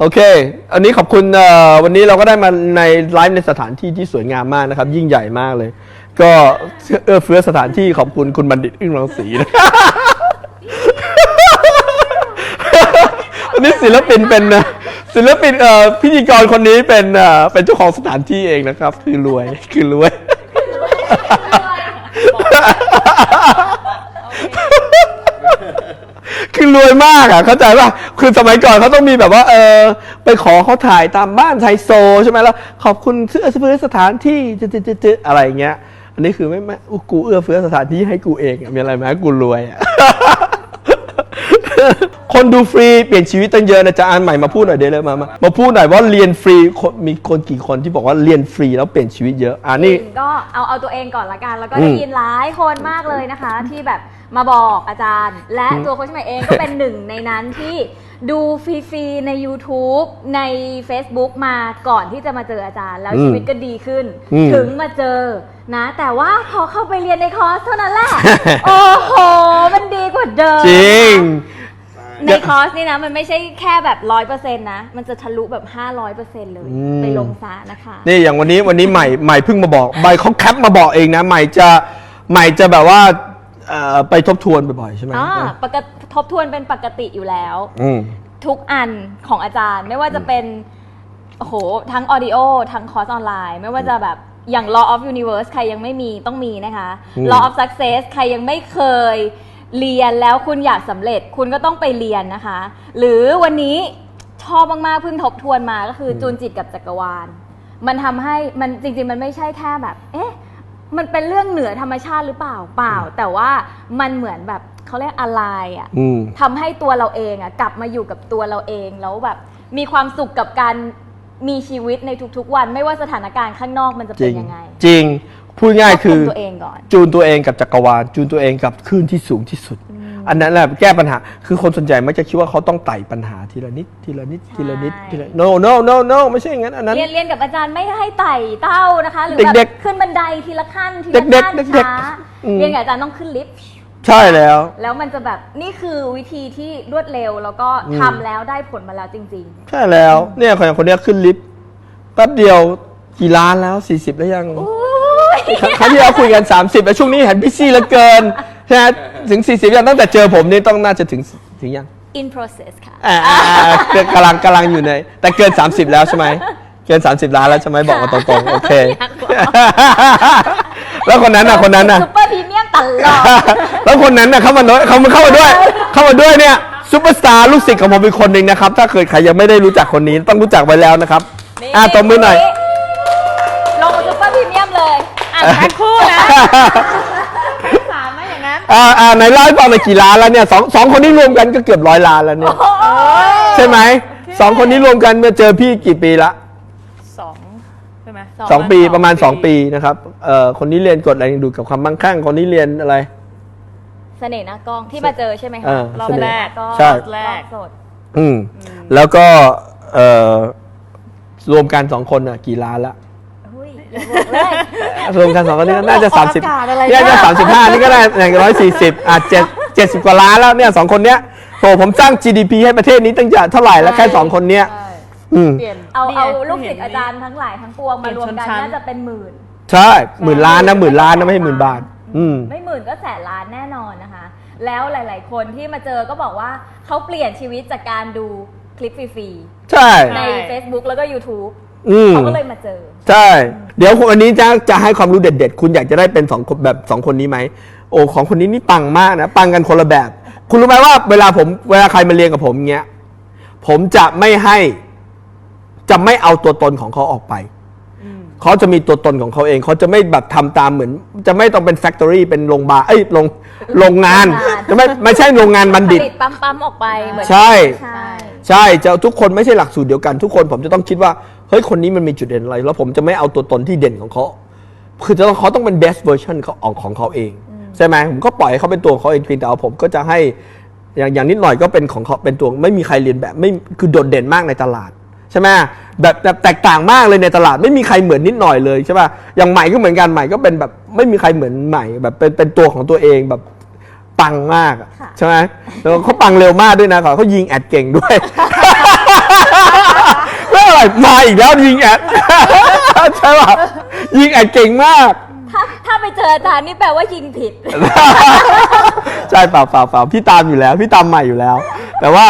โอเค อันนี้ขอบคุณเอ่อวันนี้เราก็ได้มาในไลฟ์ในสถานที่ที่สวยงามมากนะครับ ยิ่งใหญ่มากเลย ก็เอื้อเฟื้อสถานที่ขอบคุณคุณบัณฑิตอึ้งรังสีนะอันนี้ศิลปินเป็นนะศิลปินเอ่อพิธีกรคนนี้เป็นเอ่อเป็นเจ้าของสถานที่เองนะครับ คือรวยคือรวย คือรวยมากอะเข้าใจป่ะคือสมัยก่อนเขาต้องมีแบบว่า เออไปขอเขาถ่ายตามบ้านไฮโซใช่ไหมแล้วขอบคุณเสื้อเฟื้อสถานที่จืดๆอะไรอย่างเงี้ย อันนี้คือไม่ไม่อุกูเอื้อเฟื้อสถานที่ให้กูเองมีอะไรไหมกูรวยอะคนดูฟรีเปลี่ยนชีวิตตั้งเยอะนะจะอ่านใหม่มาพูดหน่อยเดี๋ยวเลยมามามาพูดหน่อยว่าเรียนฟรีมีคนกี่คนที่บอกว่าเรียนฟรีแล้วเปลี่ยนชีวิตเยอะอ่านี่ก็เอาเอาตัวเองก่อนละกัน แล้วก็ได้ยินหลายคนมากเลยนะคะ ที่แบบ มาบอกอาจารย์ และตัวโค้ชใหม่เองก็เป็นหนึ่งในนั้นที่ดูฟรีๆใน YouTube ใน Facebook มาก่อนที่จะมาเจออาจารย์ แล้วอืมชีวิตก็ดีขึ้นอืมถึงมาเจอนะ แต่ว่าพอเข้าไปเรียนในคอร์สเท่านั้นแหละ โอ้โห มันดีกว่าเดิมจริงในคอร์สนี่นะ มันไม่ใช่แค่แบบร้อยเปอร์เซ็นต์นะ มันจะทะลุแบบห้าร้อยเปอร์เซ็นต์เลยอืมไปลงซะนะคะ นี่อย่างวันนี้วันนี้ใหม่ใหม่เพิ่งมาบอกใบเขาแคปมาบอกเองนะ ใหม่จะใหม่จะแบบว่า เอ่อไปทบทวนบ่อยๆใช่ไหมอ่าปกติทบทวนเป็นปกติอยู่แล้ว อืม ทุกอันของอาจารย์ไม่ว่าจะเป็นโอ้โหทั้งออดิโอทั้งคอร์สออนไลน์ ไม่ว่าจะแบบอย่าง law of universe ใครยังไม่มีต้องมีนะคะ อืม law of success ใครยังไม่เคยเรียนแล้วคุณอยากสำเร็จคุณก็ต้องไปเรียนนะคะ หรือวันนี้ชอบมากๆเพิ่งทบทวนมาก็คือจูนจิตกับจักรวาล มันทำให้มันจริงๆ มันไม่ใช่แค่แบบ เอ๊ะ มันเป็นเรื่องเหนือธรรมชาติหรือเปล่าเปล่า แต่ว่ามันเหมือนแบบเขาเรียกอะไรอะอืม ทำให้ตัวเราเองอะกลับมาอยู่กับตัวเราเองแล้วแบบ มีความสุขกับการมีชีวิตในทุกๆวัน ไม่ว่าสถานการณ์ข้างนอกมันจะจเป็รินงยังไงจริงพูดง่ายคือควบมตัวเองก่อน จูนตัวเองกับจักรวาล จูนตัวเองกับคลื่นที่สูงที่สุดอั นนั้นแหละแก้ปัญหา คือคนส่วนใหญ่มักจะคิดว่าเขาต้องไต่ปัญหาทีละนิดทีละนิดทีละนิดใช่ทีละ no no no no ไม่ใช่อย่างนั้นอันนั้น เรียนเรียนกับอาจารย์ไม่ให้ไต่เต้านะคะ หรือแบเด็บกขึ้นบันไดทีละขั้นทีเด็ละกๆขั้นเด็กช้าๆอืม เรียนกับอาจารย์ต้องขึ้นลิฟต์ ใช่แล้ว แล้วมันจะแบบนี่คือวิธีที่รวดเร็วแล้วก็อืม ทำแล้วได้ผลมาแล้วจริง ใช่แล้วเนี่ยคนอย่างคนเนี้ยขึ้นลิฟต์แป๊บเดียวกี่ล้านแล้ว 40 แล้วยังๆอุ้ยครั้งที่เราคุยกัน 30 แล้วช่วงนี้เห็นพี่ซี่เหลือเกิน ใช่ไหมถึง 40ยังตั้งแต่เจอผมนี่ต้องน่าจะถึงถึงยัง in process ค่ะ อ่าอ่าอ่าเกินกำลังกำลังอยู่ใน แต่เกิน 30 แล้วใช่ไหมเกิน 30 ล้านแล้วใช่ไหมบอกมาตรงๆ โอเค อยากบอก แล้วคนนั้นน่ะคนนั้นน่ะซุปเปอร์พรีเมียมตลอด แล้วคนนั้นน่ะเข้ามาด้วยเขามาเข้ามาด้วย เข้ามาด้วยเนี่ยซูเปอร์สตาร์ลูกศิษย์ของผมเป็นคนหนึ่งนะครับ ถ้าเกิดใครยังไม่ได้รู้จักคนนี้ต้องรู้จักไว้แล้วนะครับ นี่อ่าตบมือหน่อย ลงซุปเปอร์พรีเมียมเลย อะแพ็คคู่นะแพ็คสามนะ อย่างนั้นอ่าอ่าไหนเล่าให้ฟังหน่อยกี่ล้านแล้วเนี่ยสองสองคนนี้รวมกันก็เกือบร้อยล้านแล้วเนี่ยโอ้ยใช่ไหมสองคนนี้รวมกันเมื่อเจอพี่กี่ปีละสองใช่ไหมสองปีประมาณ2ปีนะครับเอ่อคนนี้เรียนกฎแรงดึงดูดกับความมั่งคั่งคนนี้เรียนอะไร เสน่ห์หน้ากล้องที่มาเจอใช่ไหมคะอ่ารอบเสน่ห์แรกก็ใช่แรกสดอืมแล้วก็เอ่อรวมกันสองคนอะกี่ล้านละอุ้ยอย่า บอกเลย รวมกันสองคนนี้ก็น่าจะ ออกสามสิบอากาศอะไรเนี่ยจะเนี่ยสามสิบห้านี่ก็ได้อย่างร้อยสี่สิบอะเจ็ดเจ็ดสิบกว่าล้านแล้วเนี่ยสองคนเนี้ยโหผมสร้าง GDP ให้ประเทศนี้ตั้งแต่เท่าไหร่แล้วแค่สองคนเนี้ยใช่อืม เปลี่ยนเอานี่เอาไงลูกศิษย์เห็อานจารย์ทั้งหลายทั้งปวงมารวมกันเปลี่ยนชนชั้นน่าจะเป็นหมื่น ใช่หมื่นล้านนะหมื่นล้านนะไม่ใช่หมื่นบาท อืม ไม่หมื่นก็แสนล้านแน่นอนนะคะ แล้วหลาย ๆ คนที่มาเจอก็บอกว่าเขาเปลี่ยนชีวิตจากการดูคลิปฟรีใช่ ๆ ใน Facebook แล้วก็ YouTube อืม เขาก็เลยมาเจอ ใช่ เดี๋ยววันนี้จะจะให้ความรู้เด็ด ๆ คุณอยากจะได้เป็นสองคนแบบสองคนนี้ไหม โอ้ของคนนี้นี่ปังมากนะ ปังกันคนละแบบ คุณรู้ไหมว่าเวลาผมเวลาใครมาเรียนกับผมเงี้ย ผมจะไม่ให้ จะไม่เอาตัวตนของเขาออกไป เขาจะมีตัวตนของเขาเอง เขาจะไม่แบบทำตามเหมือน จะไม่ต้องเป็นแฟคทอรี่เป็นโรงบาร์เอ้ยโรงโรงงานโรงงานจะไม่ไม่ใช่โรงงานบัณฑิตผลิตปั๊มๆออกไปเหมือนใช่ ใช่ ใช่จะทุกคนไม่ใช่หลักสูตรเดียวกัน ทุกคนผมจะต้องคิดว่าเฮ้ยคนนี้มันมีจุดเด่นอะไร แล้วผมจะไม่เอาตัวตนที่เด่นของเขาคือจะต้องเขาต้องเป็น best version เขาของของเขาเองใช่ไหมผมก็ปล่อยให้เขาเป็นตัวของเขาเองเพียงแต่ว่าผมก็จะให้อย่างอย่างนิดหน่อยก็เป็นของเขาเป็นตัวไม่มีใครเรียนแบบไม่คือโดดเด่นมากในตลาดใช่ไหมแบบแบบแตกต่างมากเลยในตลาดไม่มีใครเหมือนนิดหน่อยเลยใช่ป่ะอย่างใหม่ก็เหมือนกันใหม่ก็เป็นแบบไม่มีใครเหมือนใหม่แบบเป็นเป็นตัวของตัวเองแบบปังมากอะค่ะใช่ไหมแล้วเขาปังเร็วมากด้วยนะเขาเขายิงแอดเก่งด้วย มาอีกแล้วยิงแอด ใช่ป่ะยิงแอดเก่งมาก ถ้าถ้าไปเจออาจารย์นี่แปลว่ายิงผิด ใช่เปล่าเปล่าเปล่าพี่ตามอยู่แล้ว พี่ตามใหม่อยู่แล้ว แต่ว่า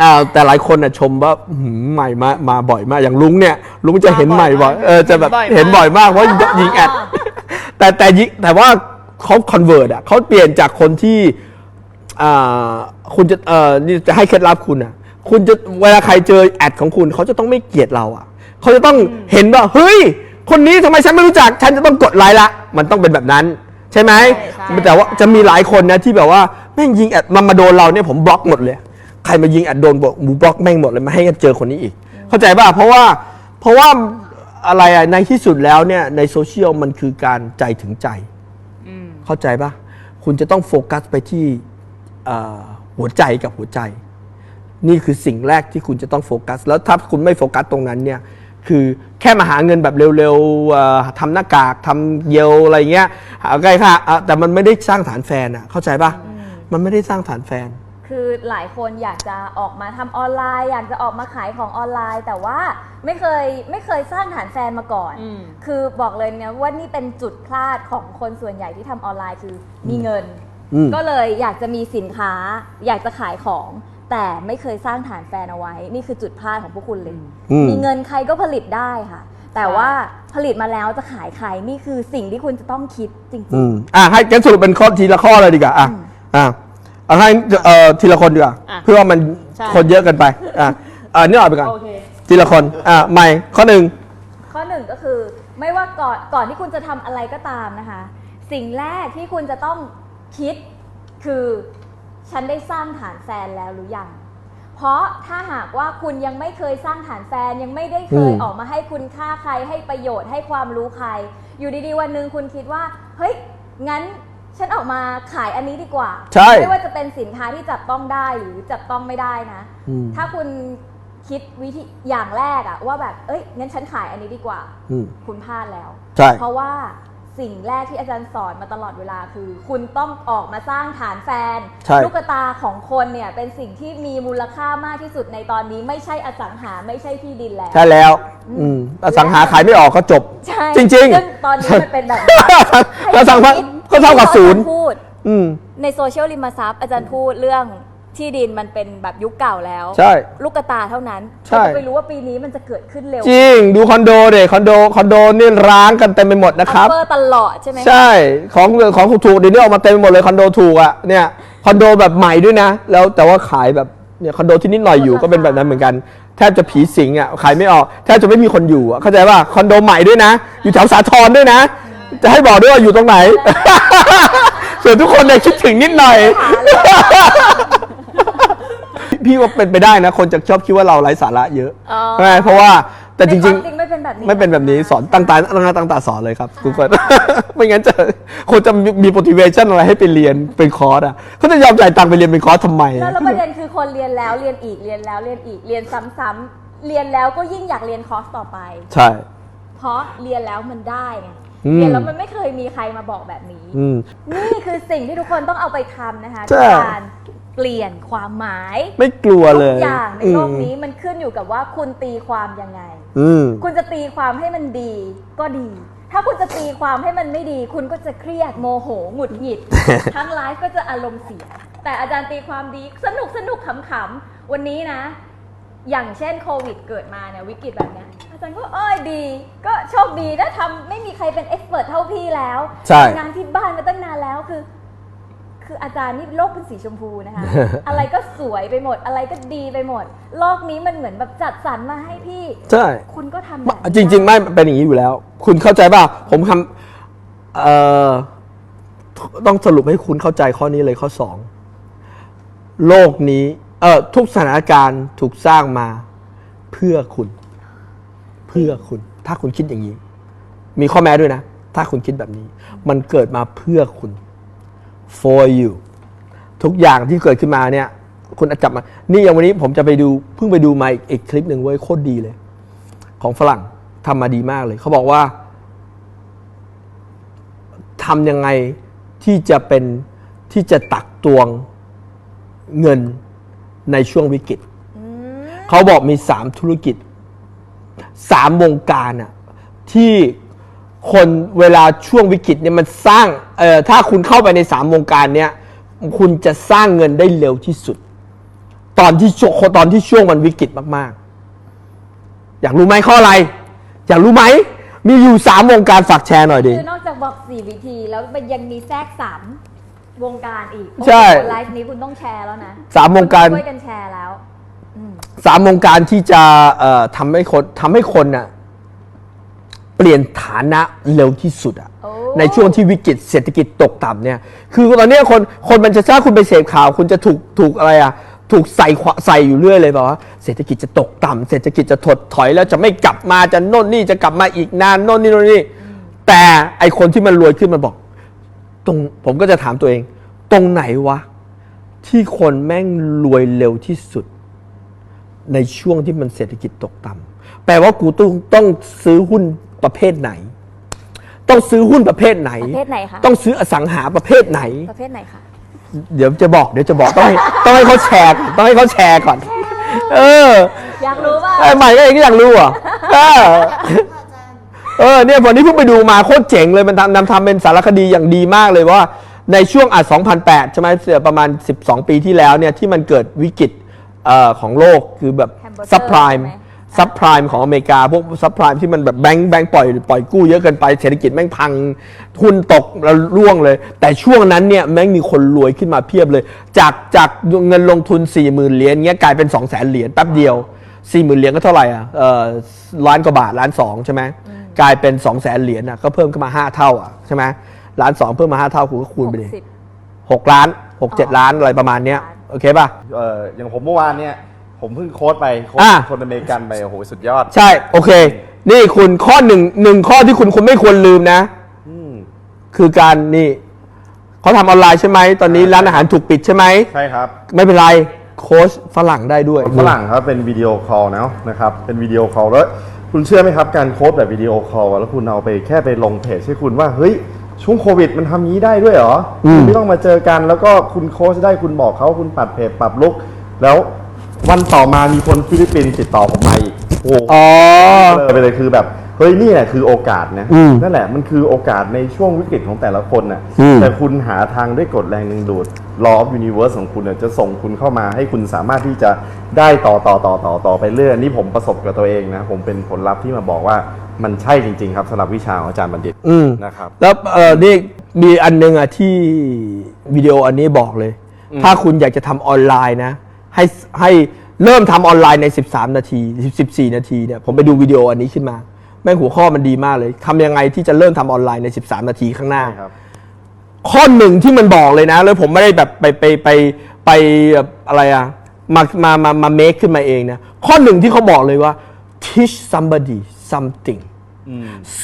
อ่าแต่หลายคนน่ะชมว่าอื้อหือใหม่มามาบ่อยมากอย่างลุงเนี่ยลุงจะเห็นใหม่บ่อยเออจะแบบเห็นบ่อยมากเพราะยิงแอด แต่แต่ยิงแต่ว่าเขาคอนเวิร์ตอะเขาเปลี่ยนจากคนที่อ่าคุณจะเออนี่จะให้เคล็ดลับคุณอะ คุณจะเวลาใครเจอแอดของคุณเขาจะต้องไม่เกลียดเราอะเขาจะต้องเห็นว่าเฮ้ย คนนี้ทำไมฉันไม่รู้จัก ฉันจะต้องกดไลค์ละ มันต้องเป็นแบบนั้น ใช่ไหมใช่แต่ว่าจะมีหลายคนนะที่แบบว่าแม่งยิงแอดมามาโดนเราเนี่ยผมบล็อกหมดเลย ใครมายิงแอดโดนบอกหมูบล็อกแม่งหมดเลยไม่ให้เจอคนนี้อีก เข้าใจป่ะเพราะว่าเพราะว่าอะไรอะในที่สุดแล้วเนี่ยในโซเชียลมันคือการใจถึงใจอืมเข้าใจป่ะคุณจะต้องโฟกัสไปที่เอ่อหัวใจกับหัวใจ นี่คือสิ่งแรกที่คุณจะต้องโฟกัส แล้วถ้าคุณไม่โฟกัสตรงนั้นเนี่ยคือแค่มาหาเงินแบบเร็วๆเอ่อทำหน้ากากทำเยลอะไรเงี้ยหาใกล้ค่ะอะแต่มันไม่ได้สร้างฐานแฟนอะเข้าใจป่ะมันไม่ได้สร้างฐานแฟน คือหลายคนอยากจะออกมาทำออนไลน์ อยากจะออกมาขายของออนไลน์ แต่ว่าไม่เคยไม่เคยสร้างฐานแฟนมาก่อนอืมคือบอกเลยเนี่ยว่านี่เป็นจุดพลาดของคนส่วนใหญ่ที่ทำออนไลน์คือมีเงินอืมก็เลยอยากจะมีสินค้า อยากจะขายของ แต่ไม่เคยสร้างฐานแฟนเอาไว้ นี่คือจุดพลาดของพวกคุณเลย อืม มีเงินใครก็ผลิตได้ค่ะ แต่ว่าผลิตมาแล้วจะขายใครนี่คือสิ่งที่คุณจะต้องคิดจริง อืมอะให้แกนสรุปเป็นข้อทีละข้อเลยดีกว่าอะอะเอาให้เอ่อทีละคนดีกว่าอะเพื่อว่ามันใช่ คนเยอะเกันไปอะอะนี่ออกไปก่อนโอเค ทีละคนอะใหม่ข้อหนึ่งๆข้อหนึ่งก็คือไม่ว่าก่อนก่อนที่คุณจะทำอะไรก็ตามนะคะ สิ่งแรกที่คุณจะต้องคิดคือ ฉันได้สร้างฐานแฟนแล้วหรือยัง เพราะถ้าหากว่าคุณยังไม่เคยสร้างฐานแฟนยังไม่ได้เคยอืม ออกมาให้คุณค่าใครให้ประโยชน์ให้ความรู้ใคร อยู่ดีๆวันหนึ่งคุณคิดว่า เฮ้ยงั้นฉันออกมาขายอันนี้ดีกว่า ใช่ ไม่ว่าจะเป็นสินค้าที่จับต้องได้หรือจับต้องไม่ได้นะ อืม ถ้าคุณคิดวิธีอย่างแรกอะว่าแบบ เอ้ยงั้นฉันขายอันนี้ดีกว่า อืม คุณพลาดแล้ว ใช่ เพราะว่า สิ่งแรกที่อาจารย์สอนมาตลอดเวลาคือ คุณต้องออกมาสร้างฐานแฟนใช่ ลูกตาของคนเนี่ยเป็นสิ่งที่มีมูลค่ามากที่สุดในตอนนี้ไม่ใช่อสังหาไม่ใช่ที่ดินแล้ว ใช่แล้ว อืมอสังหาขายไม่ออกก็จบ ใช่จริงซึ่งตอนนี้มันเป็นแบบนี้ๆอสังหาก็เท่ากับศูนย์อาจารพูด อืม ในโซเชียลริมทรัพย์อาจารย์พูดเรื่อง ที่ดินมันเป็นแบบยุคเก่าแล้ว ใช่ ลูกตาเท่านั้นใช่ เราจะไปรู้ว่าปีนี้มันจะเกิดขึ้นเร็วจริง ดูคอนโดเด็คอนโดคอนโดนี่ร้างกันเต็มไปหมดนะครับอัปเปอร์ตลอดใช่ไหมใช่ของของถูกๆเดี๋ยวนี้ออกมาเต็มไปหมดเลยคอนโดถูกอะเนี่ยคอนโดแบบใหม่ด้วยนะ แล้วแต่ว่าขายแบบเนี่ยคอนโดที่นิดหน่อยอยู่ก็เป็นแบบนั้นเหมือนกันแทบจะผีสิงอะขายไม่ออกแทบจะไม่มีคนอยู่อะเข้าใจป่ะคอนโดใหม่ด้วยนะ อยู่แถวสาทรด้วยนะ จะให้บอกด้วยว่าอยู่ตรงไหน ส่วนทุกคนเนี่ยคิดถึงนิดหน่อย พี่ว่าเป็นไปได้นะ คนจะชอบคิดว่าเราไร้สาระเยอะอ๋อ ใช่ไหมเพราะว่าแต่จในคริวางมจริงไม่เป็นแบบนี้ไม่เป็นแบบนี้สอนตั้งตาตั้งตาตั้งตาสอนเลยครับทุกคน ไม่งั้นจะคนจะมี motivation อะไรให้ไปเรียนเป็นคอร์สอะเขาจะยอมจ่ายตังค์ไปเรียนเป็นคอร์สทำไมแล้วแล้วประเด็นคือคนเรียนแล้วเรียนอีกเรียนแล้วเรียนอีกเรียนซ้ำๆเรียนแล้วก็ยิ่งอยากเรียนคอร์สต่อไป ใช่ เพราะเรียนแล้วมันได้ไงอืม เรียนแล้วมันไม่เคยมีใครมาบอกแบบนี้ อืม นี่คือสิ่งที่ทุกคนต้องเอาไปทำนะคะใช่การเปลี่ยนความหมายไม่กลัวทุเลกยอย่างในโลกนี้มันขึ้นอยู่กับว่าคุณตีความยังไง อืม คุณจะตีความให้มันดีก็ดี ถ้าคุณจะตีความให้มันไม่ดี คุณก็จะเครียดโมโหหงุดหงิด ทั้งไลฟ์ก็จะอารมณ์เสีย แต่อาจารย์ตีความดีสนุกสนุกขำๆ วันนี้นะ อย่างเช่นโควิดเกิดมาเนี่ยวิกฤตแบบเนี้ยอาจารย์ก็เอ้ยดี ก็โชคดีนะทำไม่มีใครเป็นเอ็กซ์เพรสเท่าพี่แล้วใช่ ทำงานที่บ้านมาตั้งนานแล้วคือ คืออาจารย์นี่โลกเป็นสีชมพูนะคะ อะไรก็สวยไปหมด อะไรก็ดีไปหมด โลกนี้มันเหมือนแบบจัดสรรมาให้พี่ ใช่ คุณก็ทำแบบนี้จริง ๆ ไม่เป็นอย่างนี้อยู่แล้ว คุณเข้าใจป่ะ ผมทำเอ่อต้องสรุปให้คุณเข้าใจข้อนี้เลยข้อสองโลกนี้ เออทุกสถานการณ์ถูกสร้างมา เพื่อคุณ เพื่อคุณ ถ้าคุณคิดอย่างนี้ มีข้อแม้ด้วยนะ ถ้าคุณคิดแบบนี้ มันเกิดมาเพื่อคุณ for you ทุกอย่างที่เกิดขึ้นมาเนี่ยคุณจับมา นี่อย่างวันนี้ผมจะไปดูเพิ่งไปดูมาอีกอีกคลิปหนึ่งเว้ยโคตรดีเลย ของฝรั่งทำมาดีมากเลย เขาบอกว่าทำยังไงที่จะเป็นที่จะตักตวงเงินในช่วงวิกฤตอืมเขาบอกมีสามธุรกิจสามวงการอะที่ คนเวลาช่วงวิกฤตเนี่ยมันสร้างเอ่อถ้าคุณเข้าไปในสามวงการเนี่ยคุณจะสร้างเงินได้เร็วที่สุด ตอนที่ช่วงตอนที่ช่วงมันวิกฤตมากๆ อยากรู้ไหมข้ออะไร อยากรู้ไหมมีอยู่สามวงการฝากแชร์หน่อยดิ คือนอกจากบอกสี่วิธีแล้วมันยังมีแทรกสามวงการอีกใช่ โอ้โหไลฟ์นี้คุณต้องแชร์แล้วนะสามวงการ ช่วยกันแชร์แล้ว สามวงการที่จะเอ่อทำให้คนทำให้คนน่ะ เปลี่ยนฐานะเร็วที่สุดอะโอ้ในช่วงที่วิกฤตเศรษฐกิจตกต่ำเนี่ย คือตอนเนี้ยคนคนมันจะถ้าคุณไปเสพข่าว คุณจะถูกถูกอะไรอะถูกใส่ขวาใส่อยู่เรื่อยเลยแบบว่าเศรษฐกิจจะตกต่ำเศรษฐกิจจะถดถอยแล้วจะไม่กลับมาจะโน่นนี่จะกลับมาอีกนานโน่นนี่โน่นนี่แต่ไอคนที่มันรวยขึ้นมันบอก ตรงผมก็จะถามตัวเอง ตรงไหนวะ ที่คนแม่งรวยเร็วที่สุด ในช่วงที่มันเศรษฐกิจตกต่ำแปลว่ากูต้องต้องซื้อหุ้น ประเภทไหน ต้องซื้อหุ้นประเภทไหน ประเภทไหนคะ ต้องซื้ออสังหาประเภทไหน ประเภทไหนคะเดี๋ยวจะบอกเดี๋ยวจะบอกต้องให้ต้องให้เขาแชร์ก่อนต้องให้เขาแชร์ก่อน เอออยากรู้ป่ะไอ้ใหม่ก็เองก็อยากรู้อะเออเออเนี่ยวันนี้เพิ่งไปดูมาโคตรเจ๋งเลยมันทำนำทำเป็นสารคดีอย่างดีมากเลยว่า ในช่วงอะ2008 ใช่ไหมเสือประมาณ 12 ปีที่แล้วเนี่ยที่มันเกิดวิกฤตเอ่อของโลกคือแบบ Hamburger ซับไพรม์ใช่ไหม ซับไพรม์ของอเมริกา พวกซับไพรม์ที่มันแบบแบงค์แบงค์ปล่อยปล่อยกู้เยอะเกินไปเศรษฐกิจแม่งพังหุ้นตกแล้วร่วงเลย แต่ช่วงนั้นเนี่ยแม่งมีคนรวยขึ้นมาเพียบเลย จากจากเงินลงทุน 4 0,000 เหรียญเงี้ยกลายเป็น 2 0 0 0 0 0 เหรียญแป๊บเดียว 4 0,000 เหรียญก็เท่าไหร่อะเออล้านกว่าบาทล้านสองใช่ไหมกลายเป็น2 0 0 0 0 0เหรียญอะก็เพิ่มขึ้นมา 5 เท่าอะใช่ไหมล้านสองเพิ่มมา 5 เท่าคุณก็คูณไปเลยหกสิบหกล้านหกเจ็ดล้านอะไรประมาณเนี้ยโอเคป่ะเอออย่างผมเมื่อวานเนี่ย ผมเพิ่งโค้ดไปโค้ดอะ คนอเมริกันไปโอ้โหสุดยอดใช่ โอเค นี่คุณข้อหนึ่งหนึ่งข้อที่คุณคุณไม่ควรลืมนะ อืม คือการนี่เขาทำออนไลน์ใช่ไหม ตอนนี้ร้านอาหารถูกปิดใช่ไหม ใช่ครับไม่เป็นไร โค้ชฝรั่งได้ด้วย ฝรั่งครับเป็นวิดีโอคอลนะนะครับเป็นวิดีโอคอลแล้วคุณเชื่อไหมครับการโค้ดแบบวิดีโอคอลอะแล้วคุณเอาไปแค่ไปลงเพจให้คุณว่าเฮ้ยช่วงโควิดมันทำงี้ได้ด้วยเหรออมคุณไม่ต้องมาเจอกันแล้วก็คุณโค้ชได้คุณบอกเขาคุณปัดเพจปรับลุกแล้ว วันต่อมามีคนฟิลิปปินส์ติดต่อผมมาอีกโอ้โหอ๋อเออไปเลยคือแบบเฮ้ยนี่แหละคือโอกาสนะอืมนั่นแหละมันคือโอกาสในช่วงวิกฤตของแต่ละคนน่ะอืม แต่คุณหาทางด้วยกฎแรงดึงดูด law of universe ของคุณน่ะจะส่งคุณเข้ามาให้คุณสามารถที่จะได้ต่อต่อต่อต่อต่อไปเรื่อยนี่ผมประสบกับตัวเองนะผมเป็นผลลัพธ์ที่มาบอกว่ามันใช่จริง ๆ ครับสำหรับวิชาของอาจารย์บัณฑิตอืม นะครับ แล้วเออนี่มีอันนึงอะที่วิดีโออันนี้บอกเลย ถ้าคุณอยากจะทำออนไลน์นะ ให้ให้เริ่มทำออนไลน์ใน 13 นาที 14 นาทีเนี่ยผมไปดูวิดีโออันนี้ขึ้นมา แม่งหัวข้อมันดีมากเลยทำยังไงที่จะเริ่มทำออนไลน์ใน 13 นาทีข้างหน้า ครับ ข้อหนึ่งที่มันบอกเลยนะ แล้วผมไม่ได้แบบไปไปไปไปแบบอะไรอะมามามามาเมคขึ้นมาเองนะ ข้อหนึ่งที่เขาบอกเลยว่า teach somebody something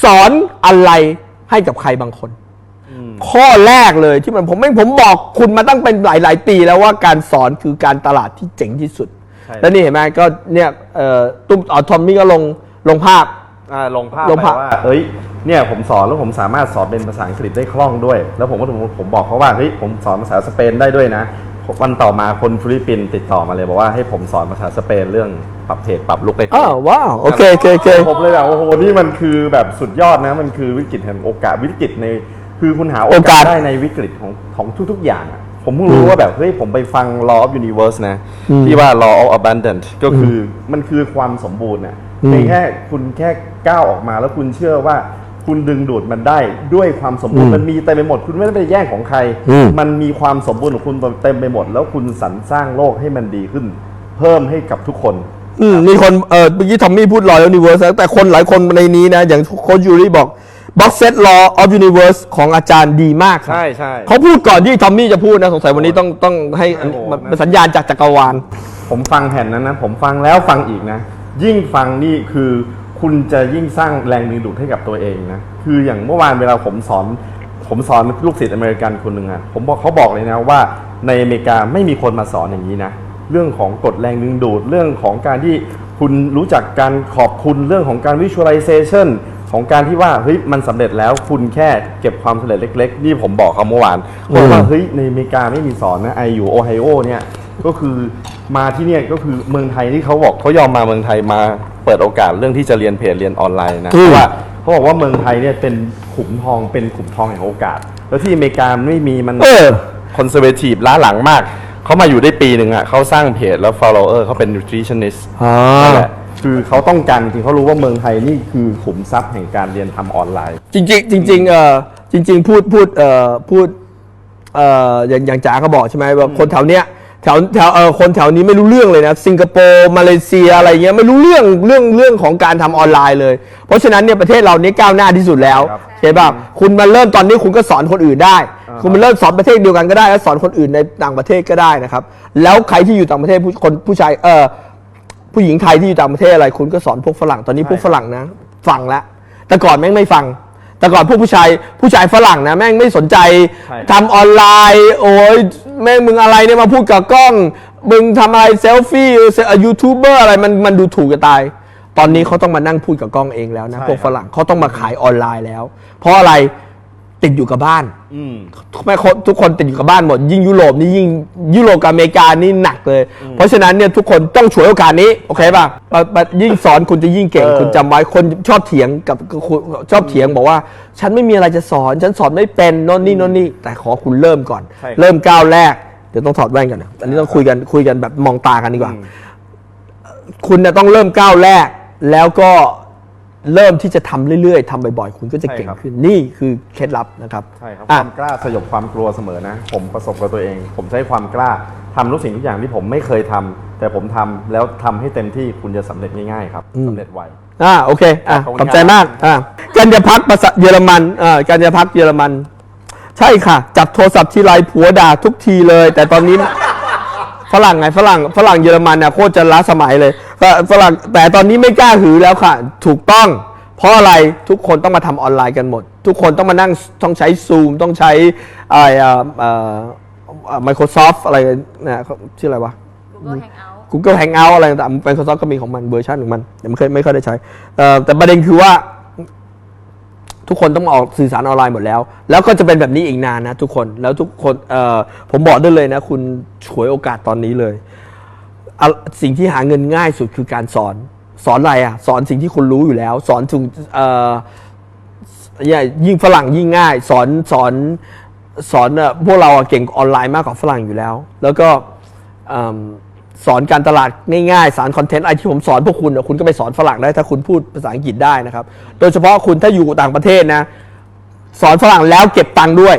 สอนอะไรให้กับใครบางคน ข้อแรกเลยที่มันผมไม่ผมบอกคุณมาตั้งเป็นหลาย ๆ ปีแล้วว่าการสอนคือการตลาดที่เจ๋งที่สุด ใช่ แล้วนี่เห็นไหมก็เนี่ยเอ่อตุ้มอ๋อทอมมี่ก็ลงลงภาพ อ่าลงภาพลงไปภาพว่าเฮ้ยเนี่ยผมสอนแล้วผมสามารถสอนเป็นภาษาอังกฤษได้คล่องด้วย แล้วผมก็ผมผมบอกเขาว่าเฮ้ยผมสอนภาษาสเปนได้ด้วยนะวันต่อมาคนฟิลิปปินส์ติดต่อมาเลยบอกว่าให้ผมสอนภาษาสเปนเรื่องปรับเพจปรับลุกได้อ้าวว้าวโอเคโอเคโอเค ผมเลยแบบโอ้โหนี่มันคือแบบสุดยอดนะมันคือวิกฤตแห่งโอกาสวิกฤตใน คือคุณหาโอโอกากาสสได้ในวิกฤตของของทุก ๆ อย่างอะผมเพิ่งรู้ว่าแบบเฮ้ยผมไปฟัง law of universe นะ ที่ว่า law of abundance ก็คืออมันคือความสมบูรณ์น่ะอืมเพียงแค่คุณแค่ก้าวออกมาแล้วคุณเชื่อว่าคุณดึงดูดมันได้ด้วยความสมบูรณ์มันมีเต็มไปหมด คุณไม่ได้ไปแย่งของใครอืมมันมีความสมบูรณ์ของคุณเต็มไปหมด แล้วคุณสรรสร้างโลกให้มันดีขึ้น เพิ่มให้กับทุกคนอืมมีคนเออเมื่อกี้ทอมมี่พูด Law of Universe นะแต่คนหลายคนในนี้นะ อย่างโค้ชยูริบอก Box Set Law of Universe ของอาจารย์ดีมากครับใช่ใช่ เขาพูดก่อนที่ทอมมี่จะพูดนะสงสัยวันนี้ต้องต้องให้อันโอ้โหมันเป็นสัญญาณจากจักรวาล ผมฟังแผ่นนั้นนะ ผมฟังแล้วฟังอีกนะ ยิ่งฟังนี่คือคุณจะยิ่งสร้างแรงดึงดูดให้กับตัวเองนะ คืออย่างเมื่อวานเวลาผมสอน ผมสอนลูกศิษย์อเมริกันคนหนึ่งอะผมบอกเขาบอกเลยนะว่าในอเมริกาไม่มีคนมาสอนอย่างนี้นะ เรื่องของกฎแรงดึงดูดเรื่องของการที่คุณรู้จักการขอบคุณเรื่องของการ visualization ของการที่ว่าเฮ้ยมันสำเร็จแล้วคุณแค่เก็บความสำเร็จเล็ก ๆ นี่ผมบอกเขาเมื่อวานบอกว่าเฮ้ยในอเมริกาไม่มีสอนนะไออยู่โอไฮโอเนี่ยก็คือมาที่เนี่ยก็คือเมืองไทยที่เขาบอกเขายอมมาเมืองไทยมาเปิดโอกาสเรื่องที่จะเรียนเพจเรียนออนไลน์นะอืเพมราะว่าเขาบอกว่าเมืองไทยเนี่ยเป็นขุมทองเป็นขุมทองแห่งโอกาส แล้วที่อเมริกาไม่มีมันเออคอนเซอร์เวทีฟล้าหลังมากเขามาอยู่ได้ปีหนึ่งอะเขาสร้างเพจแล้ว follower เขาเป็น nutritionist อ่านั่นแหละ คือเขาต้องการจริงเขารู้ว่าเมืองไทยนี่คือขุมทรัพย์แห่งการเรียนทำออนไลน์ จริงๆจริงๆเออจริง ๆ พูดพูดเอ่อพูดเอ่ออย่างอย่างจ๋าเขาบอกใช่ไหมว่าคนแถวเนี้ยแถวแถวเออคนแถวนี้ไม่รู้เรื่องเลยนะสิงคโปร์มาเลเซียอะไรเงี้ยไม่รู้เรื่องเรื่องเรื่องของการทำออนไลน์เลย เพราะฉะนั้นเนี่ยประเทศเราเนี่ยก้าวหน้าที่สุดแล้วครับใช่ป่ะคุณมาเริ่มตอนนี้คุณก็สอนคนอื่นได้ คุณมาเริ่มสอนประเทศเดียวกันก็ได้ แล้วสอนคนอื่นในต่างประเทศก็ได้นะครับแล้วใครที่อยู่ต่างประเทศผู้คนผู้ชายเออ ผู้หญิงไทยที่อยู่ต่างประเทศอะไรคุณก็สอนพวกฝรั่งตอนนี้ใช่พวกฝรั่งนะ ฟังแล้วแต่ก่อนแม่งไม่ฟัง แต่ก่อนพวกผู้ชายผู้ชายฝรั่งนะแม่งไม่สนใจใช่ ทำออนไลน์ โอ้ยแม่งมึงอะไรเนี่ยมาพูดกับกล้อง มึงทำอะไรเซลฟี่ยูทูบเบอร์อะไรมันมันดูถูกจะตาย ตอนนี้เขาต้องมานั่งพูดกับกล้องเองแล้วนะใช่พวกฝรั่งเขาต้องมาขายออนไลน์แล้ว เพราะอะไร ติดอยู่กับบ้านอืม ไม่คนทุกคนติดอยู่กับบ้านหมด ยิ่งยุโรปนี่ยิ่งยุโรปกับอเมริกานี่หนักเลย เพราะฉะนั้นเนี่ยทุกคนต้องฉวยโอกาสนี้โอเคป่ะปะปะยิ่งสอนคุณจะยิ่งเก่ง เออ คุณจำไว้คนชอบเถียงกับคุณชอบเถียงบอกว่า ฉันไม่มีอะไรจะสอน ฉันสอนไม่เป็นโน่นนี่โน่นนี่แต่ขอคุณเริ่มก่อน ใช่เริ่มก้าวแรกเดี๋ยวต้องถอดแว่นกันนะอันนี้ต้องคุยกันคุยกันแบบมองตากันดีกว่าอืมคุณจะต้องเริ่มก้าวแรก แล้วก็ เริ่มที่จะทำเรื่อยๆทำบ่อยๆ คุณก็จะเก่งใช่ครับขึ้นนี่คือเคล็ดลับนะครับใช่ครับอะความกล้าสยบความกลัวเสมอนะ ผมประสบกับตัวเอง ผมใช้ความกล้าทำทุกสิ่งทุกอย่างที่ผมไม่เคยทำแต่ผมทำแล้วทำให้เต็มที่คุณจะสำเร็จง่ายๆครับสำเร็จไวอ่าโอเคอะขอบคุณขอบใจครับมากอ่ากัญญาพักภาษาเยอรมันอ่ากัญญาพักเยอรมัน ใช่ค่ะ จับโทรศัพท์ทีไรผัวด่าทุกทีเลย แต่ตอนนี้ ฝรั่งไงฝรั่งฝรั่งเยอรมันเนี่ยโคตรจะล้าสมัยเลยก็ฝรั่งแต่ตอนนี้ไม่กล้าหือแล้วค่ะ ถูกต้อง เพราะอะไรทุกคนต้องมาทำออนไลน์กันหมด ทุกคนต้องมานั่งต้องใช้ซูมต้องใช้อะไรอ่าเอ่อ Microsoft อะไรนะชื่ออะไรวะ Google Hangout Google Hangout อะไรต่างๆ Microsoft ก็มีของมันเวอร์ชันของมันแต่ไม่เคยไม่ค่อยได้ใช้เอ่อแต่ประเด็นคือว่า ทุกคนต้องมาออกสื่อสารออนไลน์หมดแล้ว แล้วก็จะเป็นแบบนี้อีกนานนะทุกคนแล้วทุกคนเอ่อผมบอกได้เลยนะ คุณฉวยโอกาสตอนนี้เลย สิ่งที่หาเงินง่ายสุดคือการสอนสอนอะไรอะสอนสิ่งที่คุณรู้อยู่แล้ว สอนถึงเอ่อยยิ่งฝรั่งยิ่งง่าย สอนสอนสอนพวกเราเก่งออนไลน์มากกว่าฝรั่งอยู่แล้ว แล้วก็ สอนการตลาดง่ายๆ สารคอนเทนต์อะไรที่ผมสอนพวกคุณอะคุณก็ไปสอนฝรั่งได้ถ้าคุณพูดภาษาอังกฤษได้นะครับ โดยเฉพาะคุณถ้าอยู่ต่างประเทศนะ สอนฝรั่งแล้วเก็บตังค์ด้วย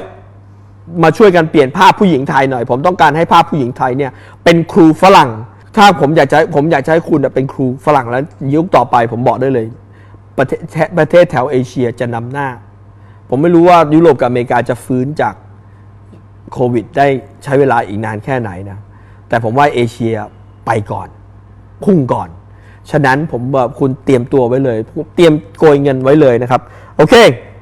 มาช่วยกันเปลี่ยนภาพผู้หญิงไทยหน่อย ผมต้องการให้ภาพผู้หญิงไทยเนี่ยเป็นครูฝรั่ง ถ้าผมอยากจะผมอยากจะให้คุณเป็นครูฝรั่งแล้วยุคต่อไปผมบอกได้เลย ประเทศประเทศแถวเอเชียจะนำหน้า ผมไม่รู้ว่ายุโรปกับอเมริกาจะฟื้นจากโควิด ได้ใช้เวลาอีกนานแค่ไหนนะ แต่ผมว่าเอเชียไปก่อน พุ่งก่อน ฉะนั้นผมแบบคุณเตรียมตัวไว้เลย เตรียมโกยเงินไว้เลยนะครับ โอเค